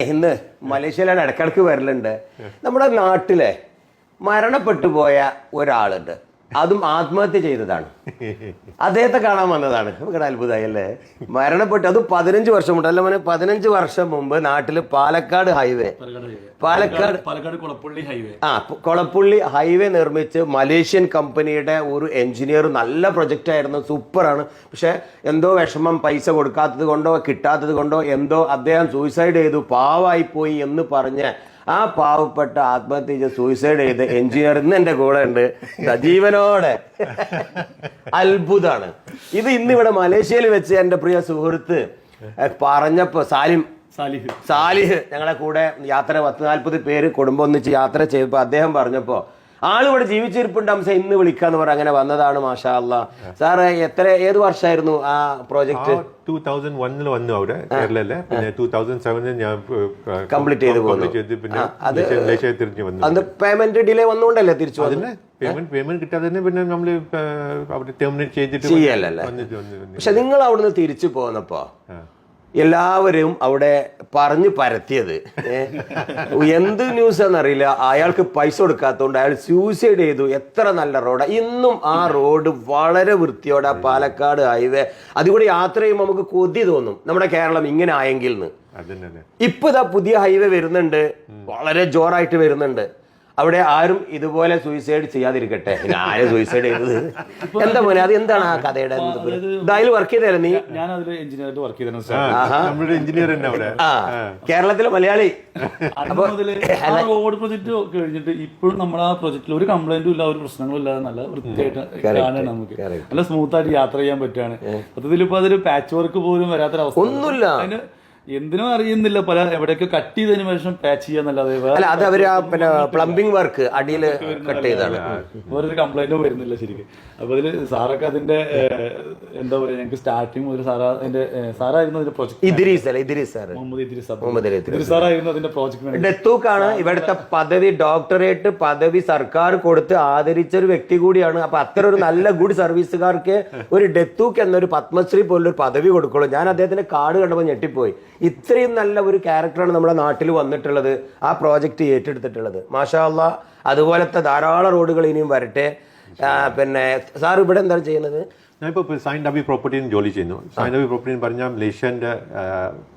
ഇന്ന് മലേഷ്യയിലാണ് ഇടക്കിടക്ക് വരലുണ്ട്. നമ്മുടെ നാട്ടിലെ മരണപ്പെട്ടു പോയ ഒരാളുണ്ട്. അതും ആത്മഹത്യ ചെയ്തതാണ്. അദ്ദേഹത്തെ കാണാൻ വന്നതാണ്. ഇവിടെ അത്ഭുതമായി അല്ലേ മരണപ്പെട്ടു. അത് പതിനഞ്ച് വർഷം മുമ്പ്. അല്ല മോനെ പതിനഞ്ച് വർഷം മുമ്പ് നാട്ടിൽ പാലക്കാട് ഹൈവേ. പാലക്കാട് പാലക്കാട് കുളപ്പള്ളി ഹൈവേ. ആ കൊളപ്പുള്ളി ഹൈവേ നിർമ്മിച്ച് മലേഷ്യൻ കമ്പനിയുടെ ഒരു എഞ്ചിനീയർ നല്ല പ്രൊജക്റ്റ് ആയിരുന്നു. സൂപ്പറാണ്. പക്ഷെ എന്തോ വിഷമം പൈസ കൊടുക്കാത്തത് കൊണ്ടോ കിട്ടാത്തത് കൊണ്ടോ എന്തോ അദ്ദേഹം സൂയിസൈഡ് ചെയ്തു. പാവായി പോയി എന്ന് പറഞ്ഞ് ആ പാവപ്പെട്ട ആത്മഹത്യ ചെയ്ത് സൂയിസൈഡ് ചെയ്ത് എഞ്ചിനീയർ ഇന്ന് എന്റെ കൂടെ ഉണ്ട്. സജീവനോടെ. ജീവനോടെ അത്ഭുതമാണ് ഇത് ഇന്ന് ഇവിടെ മലേഷ്യയിൽ വെച്ച് എന്റെ പ്രിയ സുഹൃത്ത് പറഞ്ഞപ്പോൾ പറഞ്ഞപ്പോ സാലിം. സാലിഹ്. സാലിഹ് ഞങ്ങളെ കൂടെ യാത്ര പത്ത് നാൽപ്പത് പേര് കുടുംബം ഒന്നിച്ച് യാത്ര ചെയ്തപ്പോൾ അദ്ദേഹം പറഞ്ഞപ്പോൾ ആൾ ഇവിടെ ജീവിച്ചിരിപ്പുണ്ട് അംശം ഇന്ന് വിളിക്കാന്ന് പറഞ്ഞ അങ്ങനെ വന്നതാണ് മാഷാ അല്ല സാറ് എത്ര ഏത് വർഷമായിരുന്നു ആ പ്രോജക്റ്റ്? ടൂ തൗസൻഡ് വണ്ണിൽ വന്നു അവിടെ കേരളയിൽ. പിന്നെ ടൂ തൗസൻഡ് സെവനിൽ ഞാൻ കംപ്ലീറ്റ് ചെയ്ത് പോന്നു. പിന്നെ തിരിഞ്ഞു വന്നു. അത് പേയ്മെന്റ് ഡിലേ വന്നുകൊണ്ടല്ലേ തിരിച്ചു അതിന് പേയ്മെന്റ് പേയ്മെന്റ് കിട്ടാതെ തന്നെ പിന്നെ നമ്മൾ അവിടെ ടെർമിനേറ്റ് ചെയ്തിട്ട് വന്ന് പക്ഷെ നിങ്ങൾ അവിടുന്ന് തിരിച്ചു പോന്നപ്പോ എല്ലാവരും അവിടെ പറഞ്ഞു പരത്തിയത്. എന്ത് ന്യൂസ് എന്നറിയില്ല അയാൾക്ക് പൈസ കൊടുക്കാത്തതുകൊണ്ട് അയാൾ സൂസൈഡ് ചെയ്തു. എത്ര നല്ല റോഡാണ് ഇന്നും ആ റോഡ് വളരെ വൃത്തിയോടെ പാലക്കാട് ഹൈവേ അതുകൂടി യാത്ര ചെയ്യുമ്പോൾ നമുക്ക് കൊതി തോന്നും. നമ്മുടെ കേരളം ഇങ്ങനെ ആയെങ്കിൽ ഇപ്പൊ ഇതാ പുതിയ ഹൈവേ വരുന്നുണ്ട്. വളരെ ജോറായിട്ട് വരുന്നുണ്ട്. അവിടെ ആരും ഇതുപോലെ സൂയിസൈഡ് ചെയ്യാതിരിക്കട്ടെ. പിന്നെ ആരെ സൂയിസൈഡ് ചെയ്തത്? എന്താ മോനെ അത് എന്താണ് ആ കഥയുടെ അതിൽ വർക്ക് ചെയ്തല്ലേ നീ? ഞാൻ അതിൽ എഞ്ചിനീയറായിട്ട് വർക്ക് ചെയ്തിരുന്നു നമ്മുടെ എഞ്ചിനീയർ ആ കേരളത്തിലെ മലയാളി. റോഡ് പ്രൊജക്ട് കഴിഞ്ഞിട്ട് ഇപ്പോഴും നമ്മൾ ആ പ്രൊജക്റ്റിൽ ഒരു കംപ്ലൈന്റും ഇല്ല ഒരു പ്രശ്നങ്ങളും ഇല്ലാതെ നല്ല വൃത്തിയായിട്ട് നമുക്ക്. നല്ല സ്മൂത്ത് ആയിട്ട് യാത്ര ചെയ്യാൻ പറ്റുകയാണ് സത്യത്തിൽ ഇപ്പൊ അതൊരു പാച്ച് വർക്ക് പോലും വരാത്തൊരവസ്ഥ ഒന്നുമില്ല. എന്തിനും അറിയുന്നില്ല. പല എവിടെയൊക്കെ കട്ട് ചെയ്തതിനു ശേഷം പാച്ച് ചെയ്യാന്നല്ലാതെ അല്ല അത് അവർ ആ പിന്നെ പ്ലംബിംഗ് വർക്ക് അടിയിൽ കട്ട് ചെയ്താണ് വേറൊരു കംപ്ലൈന്റും വരുന്നില്ല ശരിക്കും. അപ്പൊ അതിൽ സാറൊക്കെ അതിന്റെ എന്താ പറയാ ഞങ്ങൾക്ക് സ്റ്റാർട്ടിങ് മുതൽ സാറാ അതിന്റെ സാറായിരുന്നു അതിന്റെ പ്രോജക്ട് ഇദ്രീസ് അല്ല ഇദ്രീസ് സാർ മുഹമ്മദ് ഇദ്രിസ്. മുഹമ്മദ് ഇദ്രീസ്. സാറായിരുന്നു അതിന്റെ പ്രോജക്ട് ഡെത്തൂക്കാണ് ഇവിടുത്തെ പദവി ഡോക്ടറേറ്റ് പദവി സർക്കാർ കൊടുത്ത് ആദരിച്ച ഒരു വ്യക്തി കൂടിയാണ്. അപ്പൊ അത്ര ഒരു നല്ല ഗുഡ് സർവീസുകാർക്ക് ഒരു ഡെത്തൂക്ക് എന്നൊരു പത്മശ്രീ പോലൊരു പദവി കൊടുക്കുള്ളൂ. ഞാൻ അദ്ദേഹത്തിന്റെ കാർഡ് കണ്ടപ്പോൾ ഞെട്ടിപ്പോയി. ഇത്രയും നല്ല ഒരു ക്യാരക്ടറാണ് നമ്മുടെ നാട്ടിൽ വന്നിട്ടുള്ളത് ആ പ്രോജക്റ്റ് ഏറ്റെടുത്തിട്ടുള്ളത്. മാഷാല്ല അതുപോലത്തെ ധാരാളം റോഡുകൾ ഇനിയും വരട്ടെ. പിന്നെ സാർ ഇവിടെ എന്താണ് ചെയ്യുന്നത്? ഞാനിപ്പോൾ സൈൻ ഡബി പ്രോപ്പർട്ടിയിൽ ജോലി ചെയ്യുന്നു. സൈൻ ഡബി പ്രോപ്പർട്ടി എന്ന് പറഞ്ഞാൽ മലേഷ്യന്റെ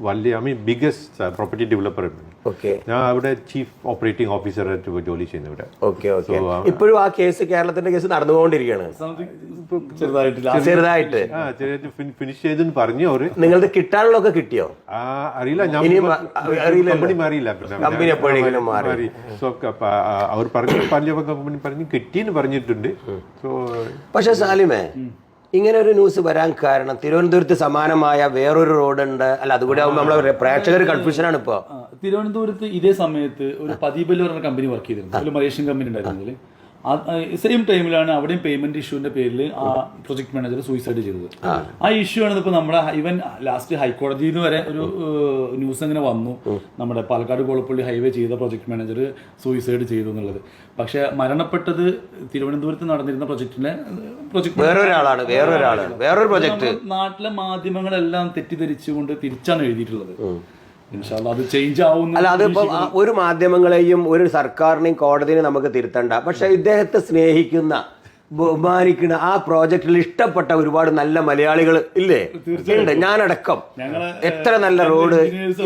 വലിയ I mean biggest property developer okay ഞാൻ അവിടെ ചീഫ് ഓപ്പറേറ്റിംഗ് ഓഫീസറായിട്ട് ജോലി ചെയ്യുന്നു ഇവിടെ. ഓക്കെ ഓക്കെ ഇപ്പോഴും ആ കേസ് കേരളത്തിന്റെ കേസ് നടന്നുകൊണ്ടിരിക്കുകയാണ്. ചെറുതായിട്ട് ഫിനിഷ് ചെയ്തെന്ന് പറഞ്ഞു അവർ നിങ്ങളുടെ കിട്ടാനുള്ളതൊക്കെ കിട്ടിയോ? അറിയില്ല. ഞാൻ. കമ്പനി മാറിയില്ല. കമ്പനി എപ്പോഴെങ്കിലും മാറി. സോ അവർ പറഞ്ഞു പല കമ്പനി പറഞ്ഞു കിട്ടിയെന്ന് പറഞ്ഞിട്ടുണ്ട്. സോ പക്ഷെ സാലിമേ ഇങ്ങനെ ഒരു ന്യൂസ് വരാൻ കാരണം തിരുവനന്തപുരത്ത് സമാനമായ വേറൊരു റോഡ് ഉണ്ട്. അല്ല അതുകൂടി ആകുമ്പോൾ നമ്മളെ പ്രേക്ഷകർ കൺഫ്യൂഷനാണ് ഇപ്പോ. തിരുവനന്തപുരത്ത് ഇതേ സമയത്ത് ഒരു പദീപൽ പറഞ്ഞ കമ്പനി വർക്ക് ചെയ്തിരുന്നു. ഒരു മലേഷ്യൻ കമ്പനി ഉണ്ടായിരുന്നതിൽ സെയിം ടൈമിലാണ് അവിടെയും പേയ്മെന്റ് ഇഷ്യൂവിന്റെ പേരിൽ ആ പ്രൊജക്ട് മാനേജർ സൂയിസൈഡ് ചെയ്തത്. ആ. ഇഷ്യൂ ആണ് ഇപ്പൊ നമ്മുടെ ഇവൻ ലാസ്റ്റ് ഹൈക്കോടതിയിൽ നിന്ന് വരെ ഒരു ന്യൂസ് അങ്ങനെ വന്നു. നമ്മുടെ പാലക്കാട് കോളപ്പള്ളി ഹൈവേ ചെയ്ത പ്രൊജക്ട് മാനേജർ സൂയിസൈഡ് ചെയ്തു എന്നുള്ളത്. പക്ഷെ മരണപ്പെട്ടത് തിരുവനന്തപുരത്ത് നടന്നിരുന്ന പ്രൊജക്ടിനെ പ്രൊജക്ട് വേറൊരാളാണ് വേറൊരാളാണ്. വേറൊരു പ്രൊജക്ട് നാട്ടിലെ മാധ്യമങ്ങളെല്ലാം തെറ്റിദ്ധരിച്ചുകൊണ്ട് തിരിച്ചാണ് എഴുതിയിട്ടുള്ളത്. അല്ല അതിപ്പോ ഒരു മാധ്യമങ്ങളെയും ഒരു സർക്കാരിനെയും കോടതിയെയും നമുക്ക് തിരുത്തണ്ട. പക്ഷെ ഇദ്ദേഹത്തെ സ്നേഹിക്കുന്ന ബഹുമാനിക്കുന്ന ആ പ്രോജക്റ്റിൽ ഇഷ്ടപ്പെട്ട ഒരുപാട് നല്ല മലയാളികൾ ഇല്ലേ? ഉണ്ട് ഞാനടക്കം. എത്ര നല്ല റോഡ്.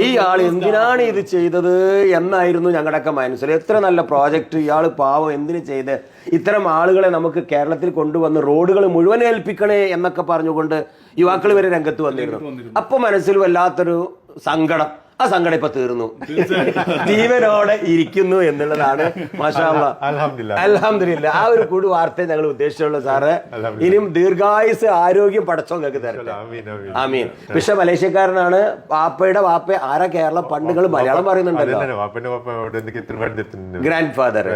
ഈ ആൾ എന്തിനാണ് ഇത് ചെയ്തത് എന്നായിരുന്നു ഞങ്ങളുടെയൊക്കെ മനസ്സിൽ എത്ര നല്ല പ്രോജക്റ്റ് ഇയാൾ പാവം എന്തിനു ചെയ്ത് ഇത്തരം ആളുകളെ നമുക്ക് കേരളത്തിൽ കൊണ്ടുവന്ന് റോഡുകൾ മുഴുവൻ ഏൽപ്പിക്കണേ എന്നൊക്കെ പറഞ്ഞുകൊണ്ട് യുവാക്കൾ വരെ രംഗത്ത് വന്നിരുന്നു. അപ്പൊ മനസ്സിൽ വല്ലാത്തൊരു സങ്കടം. ആ സങ്കടം ഇപ്പൊ തീർന്നു. ജീവനോടെ ഇരിക്കുന്നു എന്നുള്ളതാണ് മാഷാള്ള. അലഹമില്ല ആ ഒരു കൂടി വാർത്ത ഞങ്ങൾ ഉദ്ദേശിച്ചുള്ളൂ സാറ്. ഇനിയും ദീർഘായുസ് ആരോഗ്യം പടച്ചോ നിങ്ങൾക്ക് തരട്ടെ. ആമീൻ, പക്ഷെ മലേഷ്യക്കാരനാണ്. പാപ്പയുടെ വാപ്പ ആരാ കേരള? പണ്ടുകൾ മലയാളം പറയുന്നുണ്ടല്ലോ. ഗ്രാൻഡ് ഫാദർ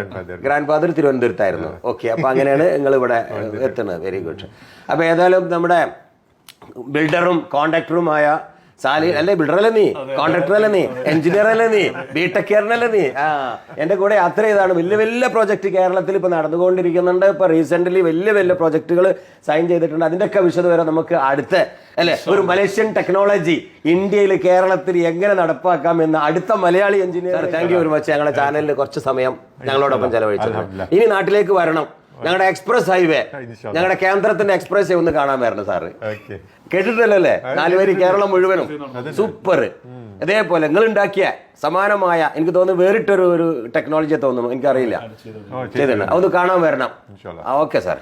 ഗ്രാൻഡ് ഫാദർ തിരുവനന്തപുരത്തായിരുന്നു. ഓക്കെ അപ്പൊ അങ്ങനെയാണ് നിങ്ങൾ ഇവിടെ എത്തുന്നത്. വെരി ഗുഡ് അപ്പൊ ഏതായാലും നമ്മുടെ ബിൽഡറും കോണ്ടാക്ടറുമായ സാലി അല്ലേ? ബിൽഡറല്ലേ നീ? കോൺട്രാക്ടറല്ലേ നീ? എഞ്ചിനീയർ അല്ലേ നീ? ബിടെക്കാരനല്ലേ നീ? ആ. എന്റെ കൂടെ യാത്ര ചെയ്താണ്. വലിയ വലിയ പ്രോജക്റ്റ് കേരളത്തിൽ ഇപ്പൊ നടന്നുകൊണ്ടിരിക്കുന്നുണ്ട്. ഇപ്പൊ റീസെന്റ് വലിയ വലിയ പ്രോജക്റ്റുകൾ സൈൻ ചെയ്തിട്ടുണ്ട്. അതിന്റെയൊക്കെ വരെ നമുക്ക് അടുത്ത അല്ലെ? ഒരു മലേഷ്യൻ ടെക്നോളജി ഇന്ത്യയിൽ കേരളത്തിൽ എങ്ങനെ നടപ്പാക്കാം എന്ന് അടുത്ത Malayali engineer thank you very much ഞങ്ങളുടെ ചാനലിൽ കുറച്ച് സമയം ഞങ്ങളോടൊപ്പം ചെലവഴിച്ചു ഇനി നാട്ടിലേക്ക് വരണം. ഞങ്ങളുടെ എക്സ്പ്രസ് ഹൈവേ ഞങ്ങളുടെ കേന്ദ്രത്തിന്റെ എക്സ്പ്രസ് ഒന്ന് കാണാൻ വരണം സാറ്. കേട്ടിട്ടില്ലല്ലേ? കേട്ടിട്ടല്ലേ. നാലുപേര് കേരളം മുഴുവനും. സൂപ്പർ അതേപോലെ നിങ്ങൾ ഉണ്ടാക്കിയ സമാനമായ എനിക്ക് തോന്നുന്നു വേറിട്ടൊരു ഒരു ടെക്നോളജി തോന്നുന്നു. എനിക്കറിയില്ല. ചെയ്തിട്ടുണ്ട് അതൊന്ന് കാണാൻ വരണം. Okay sir